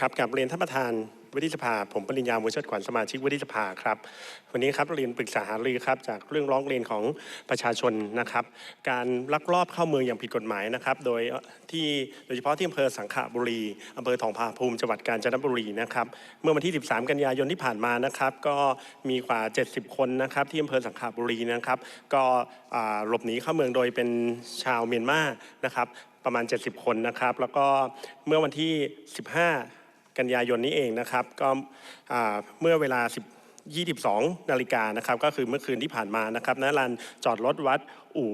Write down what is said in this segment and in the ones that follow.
ครับกับเรียนท่านประธานวุฒิสภา ผมปริญญาวุฒิขวัญสมาชิกวุฒิสภาครับ วันนี้ครับเรียนปรึกษาหารือครับจากเรื่องร้องเรียนของประชาชนนะครับ การลักลอบเข้าเมืองอย่างผิดกฎหมายนะครับ โดยที่โดยเฉพาะที่อำเภอสังขบุรีอำเภอทองผาภูมิจังหวัดกาญจนบุรีนะครับ เมื่อวันที่ 13 กันยายนที่ผ่านมานะครับ ก็มีกว่า 70 คนนะครับที่อำเภอสังขบุรีนะครับ ก็หลบหนีเข้าเมืองโดยเป็นชาวเมียนมานะครับประมาณ 70 คนนะครับ แล้วก็เมื่อวันที่ 15 กันยายนนี้เองนะครับ ก็เมื่อเวลา 22 นาฬิกานะครับ ก็คือเมื่อคืนที่ผ่านมานะครับณลานจอดรถวัดอู่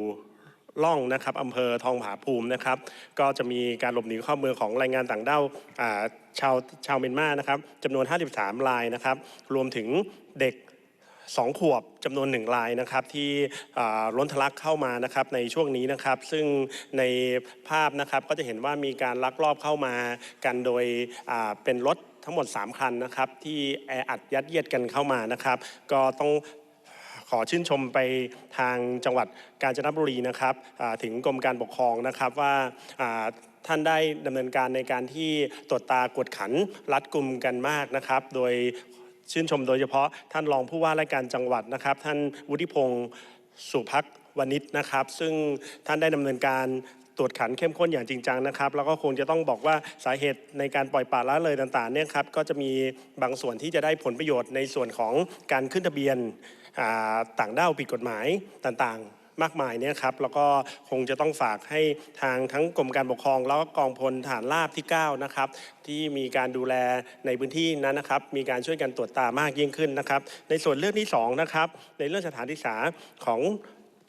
ล่องนะครับอำเภอทองผาภูมินะครับ ก็จะมีการหลบหนีเข้าเมืองของแรงงานต่างด้าวชาวชาวเมียนมานะครับจำนวน 53รายนะครับ รวมถึงเด็ก สองขวบจำนวนหนึ่งรายนะครับที่ล้นทะลักเข้ามานะครับในช่วงนี้นะครับซึ่งในภาพนะครับก็จะเห็นว่ามีการลักลอบเข้ามากันโดยเป็นรถทั้งหมด 3 คันนะครับที่แออัดยัดเยียดกันเข้ามานะครับก็ต้องขอชื่นชมไปทางจังหวัดกาญจนบุรีนะครับถึงกรมการปกครองนะครับว่าท่านได้ดำเนินการในการที่ตรวจตากวดขันรัดกลุ่มกันมากนะครับ โดย ชื่นชมโดยเฉพาะท่านรองผู้ว่าราชการจังหวัดนะครับ ท่านวุฒิพงศ์สุพักวณิชนะครับ ซึ่งท่านได้ดำเนินการตรวจขันเข้มข้นอย่างจริงจังนะครับ แล้วก็คงจะต้องบอกว่าสาเหตุในการปล่อยปละละเลยต่างๆเนี่ยครับก็จะมีบางส่วนที่จะได้ผลประโยชน์ในส่วนของการขึ้นทะเบียนต่างด้าวผิดกฎหมายต่างๆ มากมายเนี่ยครับแล้วก็คงจะต้องฝากให้ทางทั้งกรมการปกครอง แล้วก็กองพลฐานราบที่9นะครับที่มีการดูแลในพื้นที่นั้นนะครับ มีการช่วยกันตรวจตามากยิ่งขึ้นนะครับ ในส่วนเรื่องที่2นะครับในเรื่องสถานศึกษาของ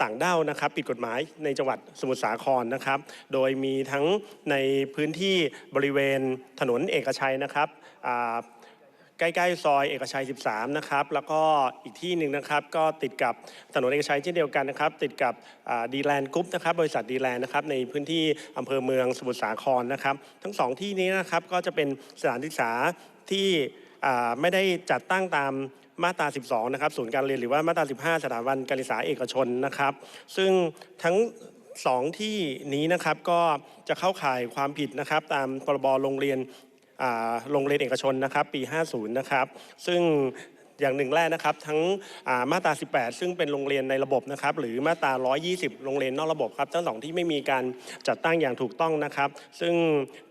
ต่างด้าวนะครับปิดกฎหมายในจังหวัดสมุทรสาครนะครับ โดยมีทั้งในพื้นที่บริเวณถนนเอกชัยนะครับอ่า ใกล้ๆซอยเอกชัย 13 นะครับ แล้วก็อีกที่หนึ่งนะครับ ก็ติดกับถนนเอกชัยเช่นเดียวกันนะครับ ติดกับดีแลนด์กรุ๊ปนะครับ บริษัทดีแลนด์นะครับ ในพื้นที่อำเภอเมืองสมุทรสาครนะครับ ทั้งสองที่นี้นะครับ ก็จะเป็นสถานศึกษาที่ไม่ได้จัดตั้งตามมาตรา 12 นะครับ ศูนย์การเรียนหรือว่ามาตรา 15 สถาบันการศึกษาเอกชนนะครับ ซึ่งทั้งสองที่นี้นะครับก็จะเข้าข่ายความผิดนะครับ ตามพรบโรงเรียน โรงเรียนเอกชนนะครับปี 50 นะครับ ซึ่งอย่างหนึ่งแรกนะครับทั้งามาตรา 18 ซึ่งเป็นโรงเรียนในระบบนะครับหรือมาตรา 120 โรงเรียนนอกระบบครับทั้งสองที่ไม่มีการจัดตั้งอย่างถูกต้องนะครับ ซึ่ง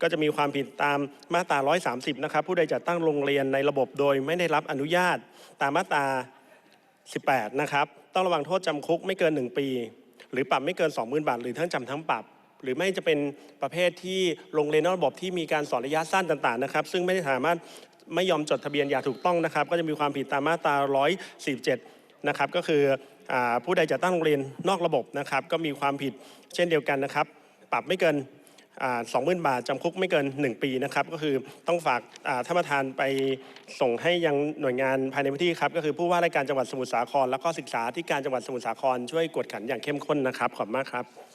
ก็จะมีความผิดตามมาตรา 130 นะครับผู้ใดจัดตั้งโรงเรียนในระบบโดยไม่ได้รับอนุญาตตามมาตรา 18 นะครับต้องระวังโทษจำคุกไม่เกิน 1 ปี หรือปรับไม่เกิน 20,000 บาท หรือทั้งจำทั้งปรับ หรือไม่จะเป็นประเภทที่โรงเรียนนอกระบบที่มีการสอนระยะสั้นต่างๆนะครับ ซึ่งไม่ได้สามารถไม่ยอมจดทะเบียนอย่างถูกต้องนะครับ ก็จะมีความผิดตามมาตรา 147 นะครับ ก็คืออผู้ใดจัดตั้งโรงเรียนนอกระบบนะครับ ก็มีความผิดเช่นเดียวกันนะครับ ปรับไม่เกินสองหมื่นบาทจำคุกไม่เกิน 1 ปีนะครับ ก็คือต้องฝากท่านประธานไปส่งให้ยังหน่วยงานภายในพื้นที่ครับ ก็คือผู้ว่าราชการจังหวัดสมุทรสาคร แล้วก็ศึกษาที่การจังหวัดสมุทรสาครช่วยกวดขันอย่างเข้มข้นนะครับ ขอบคุณมากครับ